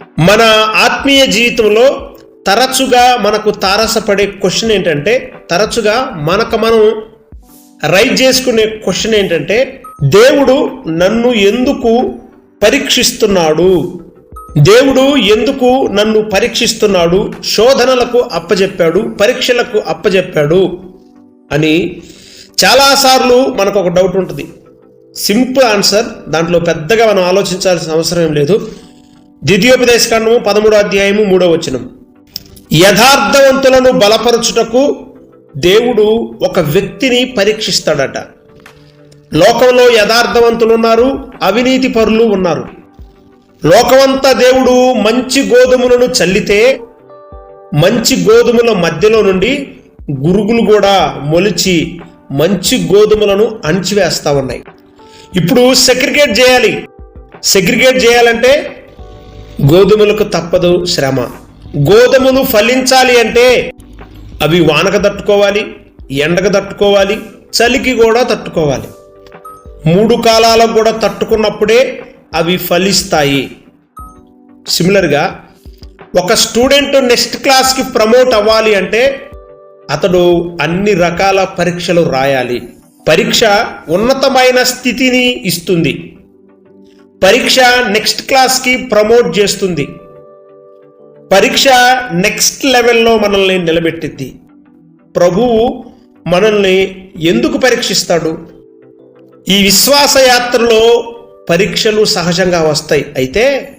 మన ఆత్మీయ జీవితంలో తరచుగా మనకు తారసపడే క్వశ్చన్ ఏంటంటే తరచుగా మనకు మనం రైట్ చేసుకునే క్వశ్చన్ ఏంటంటే దేవుడు నన్ను ఎందుకు పరీక్షిస్తున్నాడు? దేవుడు ఎందుకు నన్ను పరీక్షిస్తున్నాడు? శోధనలకు అప్పజెప్పాడు పరీక్షలకు అప్పజెప్పాడు అని చాలాసార్లు మనకు ఒక డౌట్ ఉంటుంది. సింపుల్ ఆన్సర్ దాంట్లో పెద్దగా మనం ఆలోచించాల్సిన అవసరం ఏం లేదు. ద్వితీయోపదేశకాండము పదమూడో అధ్యాయము మూడో వచనం. యథార్థవంతులను బలపరచుటకు దేవుడు ఒక వ్యక్తిని పరీక్షిస్తాడట. లోకంలో యథార్థవంతులు ఉన్నారు అవినీతి పరులు ఉన్నారు. లోకమంతా దేవుడు మంచి గోధుమలను చల్లితే మంచి గోధుమల మధ్యలో నుండి గురుగులు కూడా మొలిచి మంచి గోధుమలను అణిచివేస్తా ఉన్నాయి. ఇప్పుడు సెగ్రిగేట్ చేయాలి. సెగ్రిగేట్ చేయాలంటే గోధుమలకు తప్పదు శ్రమ. గోధుమలు ఫలించాలి అంటే అవి వానక తట్టుకోవాలి ఎండకు తట్టుకోవాలి చలికి కూడా తట్టుకోవాలి. మూడు కాలాలకు కూడా తట్టుకున్నప్పుడే అవి ఫలిస్తాయి. సిమిలర్గా ఒక స్టూడెంట్ నెక్స్ట్ క్లాస్కి ప్రమోట్ అవ్వాలి అంటే అతడు అన్ని రకాల పరీక్షలు రాయాలి. పరీక్ష ఉన్నతమైన స్థితిని ఇస్తుంది. పరీక్ష నెక్స్ట్ క్లాస్కి ప్రమోట్ చేస్తుంది. పరీక్ష నెక్స్ట్ లెవెల్లో మనల్ని నిలబెట్టిద్ది. ప్రభువు మనల్ని ఎందుకు పరీక్షిస్తాడు? ఈ విశ్వాస యాత్రలో పరీక్షలు సహజంగా వస్తాయి. అయితే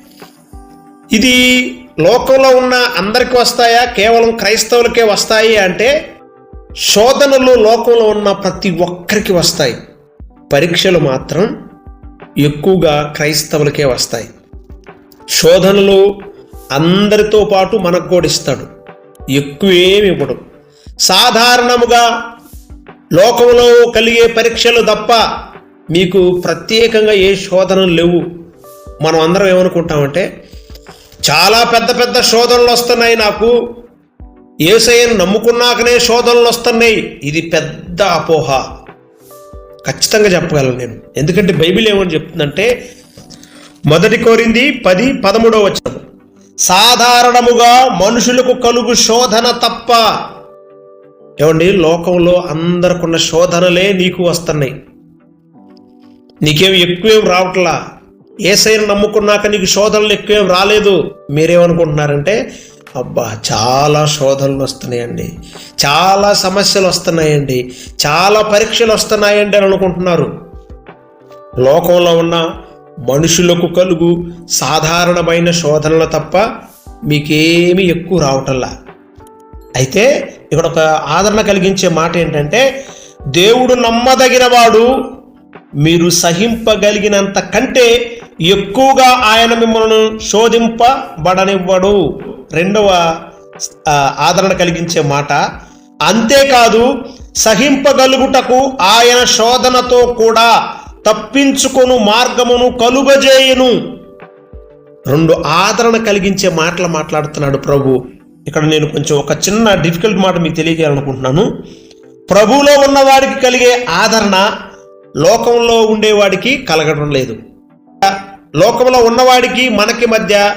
ఇది లోకంలో ఉన్న అందరికి వస్తాయా? కేవలం క్రైస్తవులకే వస్తాయి అంటే శోధనలు లోకంలో ఉన్న ప్రతి ఒక్కరికి వస్తాయి. పరీక్షలు మాత్రం ఎక్కువగా క్రైస్తవులకే వస్తాయి. శోధనలు అందరితో పాటు మనకు కూడా ఇస్తాడు. ఎక్కువేమి ఇవ్వడు. సాధారణముగా లోకంలో కలిగే పరీక్షలు తప్ప మీకు ప్రత్యేకంగా ఏ శోధనలు లేవు. మనం అందరం ఏమనుకుంటామంటే చాలా పెద్ద పెద్ద శోధనలు వస్తున్నాయి నాకు. ఏసయ్యను నమ్ముకున్నాకనే శోధనలు వస్తున్నాయి. ఇది పెద్ద అపోహ. ఖచ్చితంగా చెప్పగలను నేను. ఎందుకంటే బైబిల్ ఏమని చెప్తుందంటే మొదటి కోరింది పది పదమూడవ వచ్చిన సాధారణముగా మనుషులకు కలుగు శోధన తప్ప ఏమండి లోకంలో అందరికున్న శోధనలే నీకు వస్తున్నాయి. నీకేం ఎక్కువేం రావట్లా? ఏసైని నమ్ముకున్నాక నీకు శోధనలు ఎక్కువేం రాలేదు. మీరేమనుకుంటున్నారంటే అబ్బా చాలా శోధనలు వస్తున్నాయండి. చాలా సమస్యలు వస్తున్నాయండి. చాలా పరీక్షలు వస్తున్నాయండి అని అనుకుంటున్నారు. లోకంలో ఉన్న మనుషులకు కలుగు సాధారణమైన శోధనలు తప్ప మీకేమీ ఎక్కువ రావటంలా. అయితే ఇక్కడ ఒక ఆదరణ కలిగించే మాట ఏంటంటే దేవుడు నమ్మదగినవాడు మీరు సహింపగలిగినంత కంటే ఎక్కువగా ఆయన మిమ్మల్ని శోధింపబడనివ్వడు. రెండవ ఆదరణ కలిగించే మాట అంతేకాదు సహింపగలుగుటకు ఆయన శోధనతో కూడా తప్పించుకొను మార్గమును కలుగజేయును. రెండు ఆదరణ కలిగించే మాటలు మాట్లాడుతున్నాడు ప్రభు. ఇక్కడ నేను కొంచెం ఒక చిన్న డిఫికల్ట్ మాట మీకు తెలియజేయాలనుకుంటున్నాను. ప్రభువులో ఉన్నవాడికి కలిగే ఆదరణ లోకంలో ఉండేవాడికి కలగడం లేదు. లోకంలో ఉన్నవాడికి మనకి మధ్య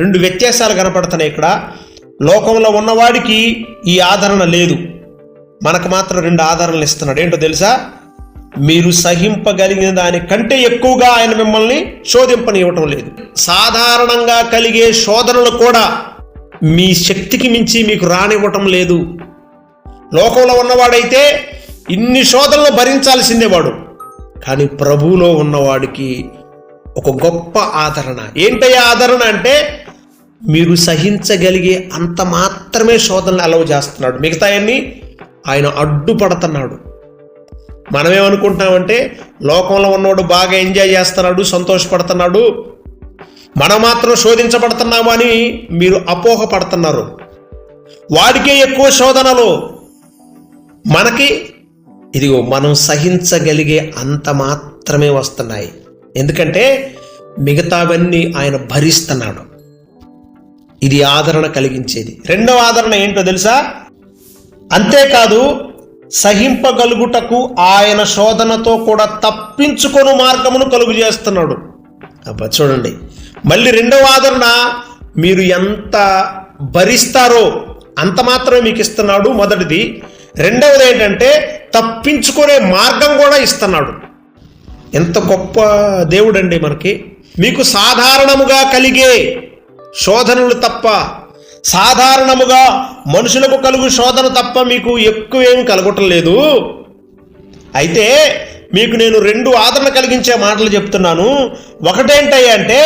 రెండు వ్యత్యాసాలు కనపడుతున్నాయి ఇక్కడ. లోకంలో ఉన్నవాడికి ఈ ఆదరణ లేదు. మనకు మాత్రం రెండు ఆదరణలు ఇస్తున్నాడు. ఏంటో తెలుసా? మీరు సహింపగలిగిన దానికంటే ఎక్కువగా ఆయన మిమ్మల్ని శోధింపనివ్వటం లేదు. సాధారణంగా కలిగే శోధనలు కూడా మీ శక్తికి మించి మీకు రానివ్వటం లేదు. లోకంలో ఉన్నవాడైతే ఇన్ని శోధనలు భరించాల్సిందే వాడు. కానీ ప్రభువులో ఉన్నవాడికి ఒక గొప్ప ఆదరణ. ఏంటయ్యా ఆదరణ అంటే మీరు సహించగలిగే అంత మాత్రమే శోధనలు అలవ్ చేస్తున్నాడు. మిగతాయన్ని ఆయన అడ్డుపడుతున్నాడు. మనమేమనుకుంటున్నామంటే లోకంలో ఉన్నవాడు బాగా ఎంజాయ్ చేస్తున్నాడు సంతోషపడుతున్నాడు. మనం మాత్రం శోధించబడుతున్నాము అని మీరు అపోహ పడుతున్నారు వాడికే ఎక్కువ శోధనలు. మనకి ఇదిగో మనం సహించగలిగే అంత మాత్రమే వస్తున్నాయి. ఎందుకంటే మిగతావన్నీ ఆయన భరిస్తున్నాడు. ఇది ఆదరణ కలిగించేది. రెండవ ఆదరణ ఏంటో తెలుసా? అంతేకాదు సహింపగలుగుటకు ఆయన శోధనతో కూడా తప్పించుకొని మార్గమును కలుగు చేస్తున్నాడు. అబ్బా చూడండి. మళ్ళీ రెండవ ఆదరణ మీరు ఎంత భరిస్తారో అంత మాత్రమే మీకు ఇస్తున్నాడు మొదటిది. రెండవది ఏంటంటే తప్పించుకునే మార్గం కూడా ఇస్తున్నాడు. ఎంత గొప్ప దేవుడండి మనకి. మీకు సాధారణముగా కలిగే శోధనలు తప్ప సాధారణముగా మనుషులకు కలుగు శోధన తప్ప మీకు ఎక్కువేం కలగటం లేదు. అయితే మీకు నేను రెండు ఆదరణ కలిగించే మాటలు చెప్తున్నాను. ఒకటేంటయ్యా అంటే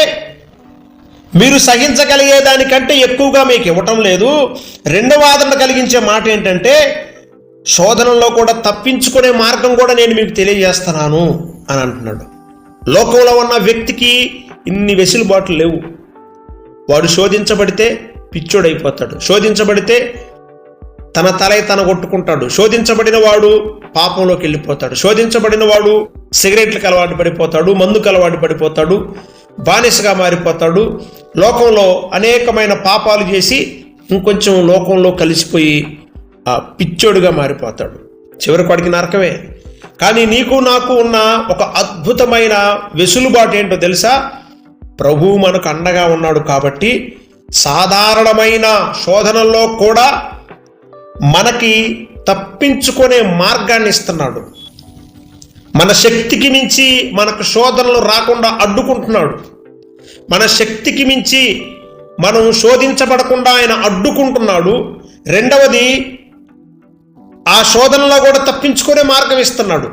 మీరు సహించగలిగే దానికంటే ఎక్కువగా మీకు ఇవ్వటం లేదు. రెండవ ఆదరణ కలిగించే మాట ఏంటంటే శోధనలో కూడా తప్పించుకునే మార్గం కూడా నేను మీకు తెలియజేస్తున్నాను అని అంటున్నాడు. లోకంలో ఉన్న వ్యక్తికి ఇన్ని వెసులుబాట్లు లేవు. వాడు శోధించబడితే పిచ్చోడైపోతాడు. శోధించబడితే తన తలై తన కొట్టుకుంటాడు. శోధించబడిన వాడు పాపంలోకి వెళ్ళిపోతాడు. శోధించబడిన వాడు సిగరెట్లకు అలవాటు పడిపోతాడు మందుకు అలవాటు పడిపోతాడు బానిసగా మారిపోతాడు. లోకంలో అనేకమైన పాపాలు చేసి ఇంకొంచెం లోకంలో కలిసిపోయి పిచ్చోడుగా మారిపోతాడు. చివరికి వాడికి నరకమే. కానీ నీకు నాకు ఉన్న ఒక అద్భుతమైన వెసులుబాటు ఏంటో తెలుసా? ప్రభువు మనకు అండగా ఉన్నాడు కాబట్టి సాధారణమైన శోధనల్లో కూడా మనకి తప్పించుకునే మార్గాన్ని ఇస్తున్నాడు. మన శక్తికి మించి మనకు శోధనలు రాకుండా అడ్డుకుంటున్నాడు. మన శక్తికి మించి మనం శోధించబడకుండా ఆయన అడ్డుకుంటున్నాడు. రెండవది ఆ శోధనలో కూడా తప్పించుకునే మార్గం ఇస్తున్నాడు.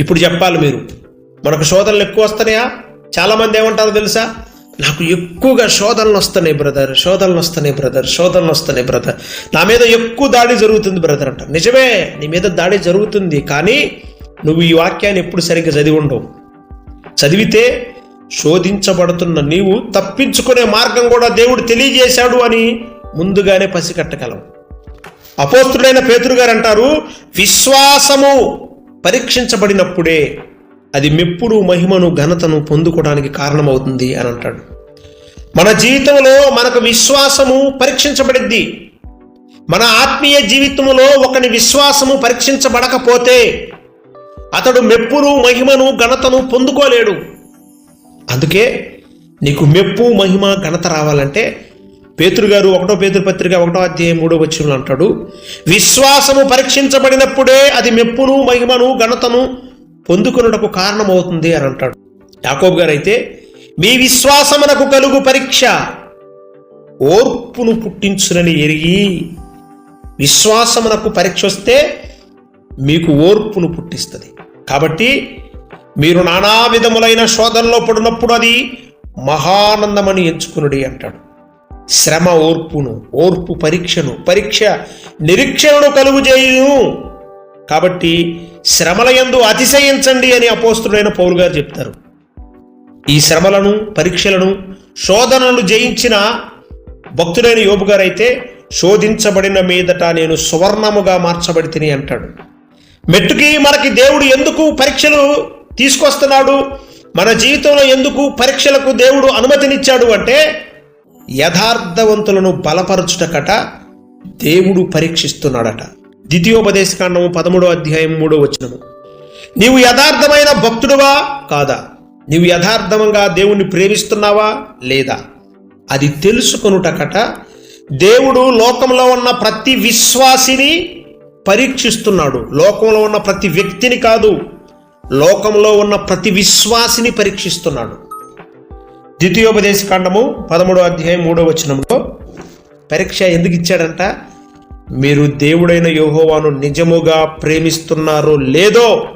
ఇప్పుడు చెప్పాలి మీరు మనకు శోధనలు ఎక్కువ వస్తున్నాయా? చాలామంది ఏమంటారో తెలుసా? నాకు ఎక్కువగా శోధనలు వస్తున్నాయి బ్రదర్. శోధనలు వస్తున్నాయి బ్రదర్. శోధనలు వస్తున్నాయి బ్రదర్. నా మీద ఎక్కువ దాడి జరుగుతుంది బ్రదర్ అంట. నిజమే నీ మీద దాడి జరుగుతుంది కానీ నువ్వు ఈ వాక్యాన్ని ఎప్పుడు సరిగ్గా చదివి ఉండవు. చదివితే శోధించబడుతున్న నీవు తప్పించుకునే మార్గం కూడా దేవుడు తెలియజేశాడు అని ముందుగానే పసిగట్టగలవు అపోస్తుడైన పేతురు గారు అంటారు విశ్వాసము పరీక్షించబడినప్పుడే అది మెప్పుడు మహిమను ఘనతను పొందుకోవడానికి కారణమవుతుంది అని అంటాడు. మన జీవితంలో మనకు విశ్వాసము పరీక్షించబడిద్ది. మన ఆత్మీయ జీవితంలో ఒకని విశ్వాసము పరీక్షించబడకపోతే అతడు మెప్పును మహిమను ఘనతను పొందుకోలేడు. అందుకే నీకు మెప్పు మహిమ ఘనత రావాలంటే పేతురు గారు ఒకటో పేతురు పత్రిక ఒకటో అధ్యాయం మూడో వచ్చిన అంటాడు విశ్వాసము పరీక్షించబడినప్పుడే అది మెప్పును మహిమను ఘనతను పొందుకున్నటకు కారణమవుతుంది అని అంటాడు. యాకోబు గారు అయితే మీ విశ్వాసమునకు కలుగు పరీక్ష ఓర్పును పుట్టించునని ఎరిగి విశ్వాసమునకు పరీక్ష వస్తే మీకు ఓర్పును పుట్టిస్తుంది. కాబట్టి మీరు నానా విధములైన శోధనలో పడినప్పుడు అది మహానందమని ఎంచుకునుడి అంటాడు. శ్రమ ఓర్పును ఓర్పు పరీక్షను పరీక్ష నిరీక్షణను కలుగు చేయును. కాబట్టి శ్రమల ఎందు అతిశయించండి అని అపోస్తుడైన పౌలు గారు చెప్తారు. ఈ శ్రమలను పరీక్షలను శోధనలు జయించిన భక్తుడైన యోబు గారైతే శోధించబడిన మీదట నేను సువర్ణముగా మార్చబడి తిని అంటాడు. మెట్టుకి మనకి దేవుడు ఎందుకు పరీక్షలు తీసుకొస్తున్నాడు? మన జీవితంలో ఎందుకు పరీక్షలకు దేవుడు అనుమతినిచ్చాడు అంటే యథార్థవంతులను బలపరచుటకట దేవుడు పరీక్షిస్తున్నాడట. ద్వితీయోపదేశకాండము పదమూడో అధ్యాయం మూడో వచనము. నీవు యథార్థమైన భక్తుడువా? కాదా. నీవు యథార్థంగా దేవుణ్ణి ప్రేమిస్తున్నావా? లేదా. అది తెలుసుకొనుటకట దేవుడు లోకంలో ఉన్న ప్రతి విశ్వాసిని పరీక్షిస్తున్నాడు. లోకంలో ఉన్న ప్రతి వ్యక్తిని కాదు. లోకంలో ఉన్న ప్రతి విశ్వాసిని పరీక్షిస్తున్నాడు. ద్వితీయోపదేశ కాండము పదమూడో అధ్యాయం మూడో వచనంలో పరీక్ష ఎందుకు ఇచ్చాడంట? మీరు దేవుడైన యోహోవాను నిజముగా ప్రేమిస్తున్నారో లేదో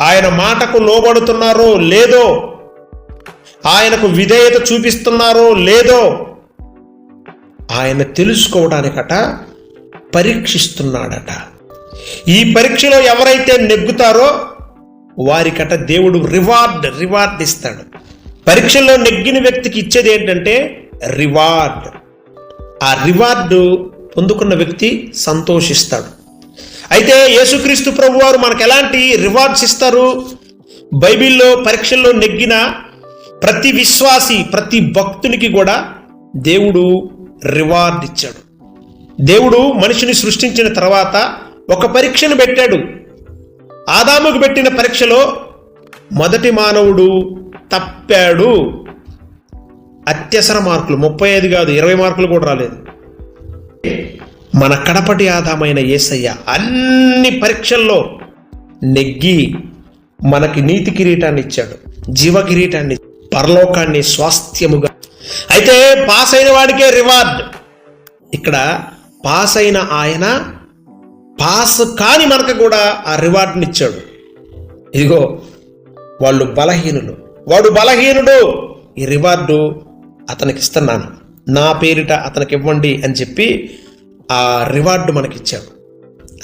ఆయన మాటకు లోబడుతున్నారో లేదో ఆయనకు విధేయత చూపిస్తున్నారో లేదో ఆయన తెలుసుకోవడానికట పరీక్షిస్తున్నాడట. ఈ పరీక్షలో ఎవరైతే నెగ్గుతారో వారికట దేవుడు రివార్డ్ రివార్డ్ ఇస్తాడు. పరీక్షల్లో నెగ్గిన వ్యక్తికి ఇచ్చేది ఏంటంటే రివార్డ్. ఆ రివార్డు పొందుకున్న వ్యక్తి సంతోషిస్తాడు. అయితే యేసుక్రీస్తు ప్రభు వారు మనకు ఎలాంటి రివార్డ్స్ ఇస్తారు? బైబిల్లో పరీక్షల్లో నెగ్గిన ప్రతి విశ్వాసి ప్రతి భక్తునికి కూడా దేవుడు రివార్డ్ ఇచ్చాడు. దేవుడు మనిషిని సృష్టించిన తర్వాత ఒక పరీక్షను పెట్టాడు. ఆదాముకు పెట్టిన పరీక్షలో మొదటి మానవుడు తప్పాడు. అత్యవసర మార్కులు ముప్పై ఐదు కాదు ఇరవై మార్కులు కూడా రాలేదు. మన కడపటి ఆదామైన యేసయ్య అన్ని పరీక్షల్లో నెగ్గి మనకి నీతి కిరీటాన్ని ఇచ్చాడు జీవ కిరీటాన్ని పరలోకాన్ని స్వాస్థ్యముగా. అయితే పాస్ అయిన వాడికే రివార్డ్. ఇక్కడ పాస్ అయిన ఆయన పాస్ కాని మనకు కూడా ఆ రివార్డ్ని ఇచ్చాడు. ఇదిగో వాళ్ళు బలహీనులు. వాడు బలహీనుడు. ఈ రివార్డు అతనికి ఇస్తున్నాను. నా పేరిట అతనికి ఇవ్వండి అని చెప్పి ఆ రివార్డు మనకిచ్చాడు.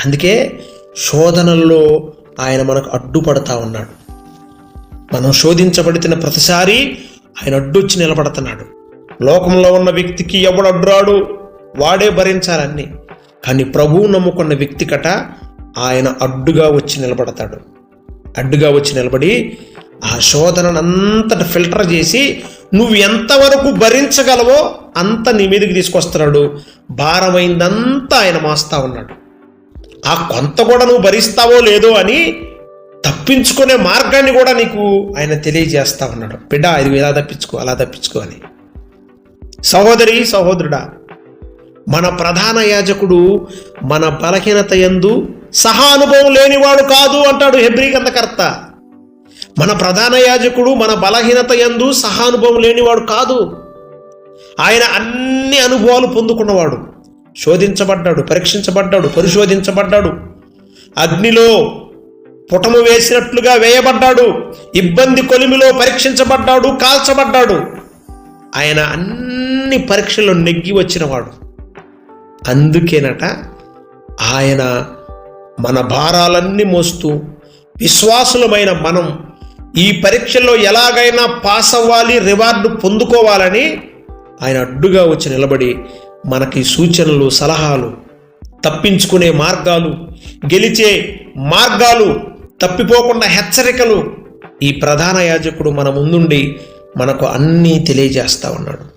అందుకే శోధనల్లో ఆయన మనకు అడ్డుపడతా ఉన్నాడు. మనం శోధించబడిన ప్రతిసారి ఆయన అడ్డొచ్చి నిలబడుతున్నాడు. లోకంలో ఉన్న వ్యక్తికి ఎవడు అడ్డురాడు? వాడే భరించాలన్నీ. కానీ ప్రభువు నమ్ముకున్న వ్యక్తి కట ఆయన అడ్డుగా వచ్చి నిలబడతాడు. అడ్డుగా వచ్చి నిలబడి ఆ శోధనంతటి ఫిల్టర్ చేసి నువ్వు ఎంతవరకు భరించగలవో అంత నీ మీదకి తీసుకొస్తున్నాడు. భారమైందంతా ఆయన మాస్తా ఉన్నాడు. ఆ కొంత కూడా నువ్వు భరిస్తావో లేదో అని తప్పించుకునే మార్గాన్ని కూడా నీకు ఆయన తెలియజేస్తా ఉన్నాడు. బిడ్డ ఇది ఇలా తప్పించుకో అలా తప్పించుకో అని. సహోదరి సహోదరుడా మన ప్రధాన యాజకుడు మన బలహీనత ఎందు సహానుభవం లేనివాడు కాదు అంటాడు హెబ్రి గంధకర్త మన ప్రధాన యాజకుడు మన బలహీనత ఎందు సహానుభవం లేనివాడు కాదు. ఆయన అన్ని అనుభవాలు పొందుకున్నవాడు. శోధించబడ్డాడు పరీక్షించబడ్డాడు పరిశోధించబడ్డాడు. అగ్నిలో పుటము వేసినట్లుగా వేయబడ్డాడు. ఇబ్బంది కొలిమిలో పరీక్షించబడ్డాడు కాల్చబడ్డాడు. ఆయన అన్ని పరీక్షల్లో నెగ్గి వచ్చినవాడు. అందుకేనట ఆయన మన భారాలన్నీ మోస్తూ విశ్వాసులమైన మనం ఈ పరీక్షల్లో ఎలాగైనా పాస్ అవ్వాలి రివార్డు పొందుకోవాలని ఆయన అడ్డుగా వచ్చి నిలబడి మనకి సూచనలు సలహాలు తప్పించుకునే మార్గాలు గెలిచే మార్గాలు తప్పిపోకుండా హెచ్చరికలు ఈ ప్రధాన యాజకుడు మన ముందుండి మనకు అన్నీ తెలియజేస్తా ఉన్నాడు.